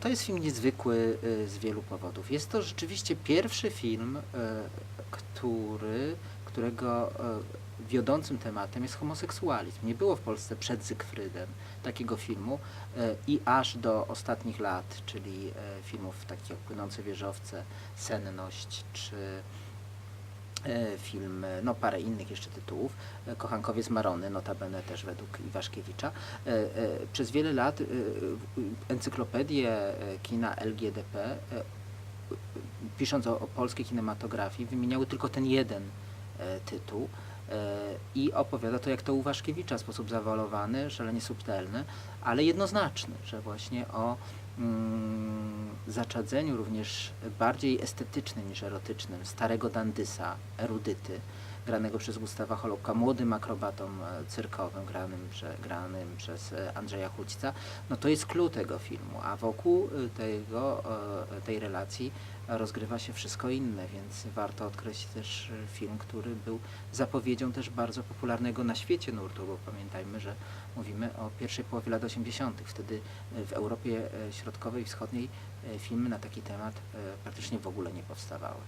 To jest film niezwykły y, z wielu powodów. Jest to rzeczywiście pierwszy film, y, który, którego y, wiodącym tematem jest homoseksualizm. Nie było w Polsce przed Zygfrydem takiego filmu i aż do ostatnich lat, czyli filmów takich jak Płynące wieżowce, Senność czy film, e, no parę innych jeszcze tytułów, e, Kochankowie z Marony, notabene też według Iwaszkiewicza. E, e, Przez wiele lat e, encyklopedię e, kina LGDP, e, pisząc o, o polskiej kinematografii, wymieniały tylko ten jeden e, tytuł e, i opowiada to jak to u Waszkiewicza, sposób zawalowany, szalenie subtelny, ale jednoznaczny, że właśnie o mm, zaczadzeniu również bardziej estetycznym niż erotycznym starego dandysa, erudyty, granego przez Gustawa Holubka, młodym akrobatą e, cyrkowym, granym, granym przez e, Andrzeja Chudźca, no to jest clue tego filmu, a wokół e, tego, tej relacji rozgrywa się wszystko inne, więc warto odkreślić też film, który był zapowiedzią też bardzo popularnego na świecie nurtu, bo pamiętajmy, że mówimy o pierwszej połowie lat 80. Wtedy w Europie Środkowej i Wschodniej filmy na taki temat praktycznie w ogóle nie powstawały.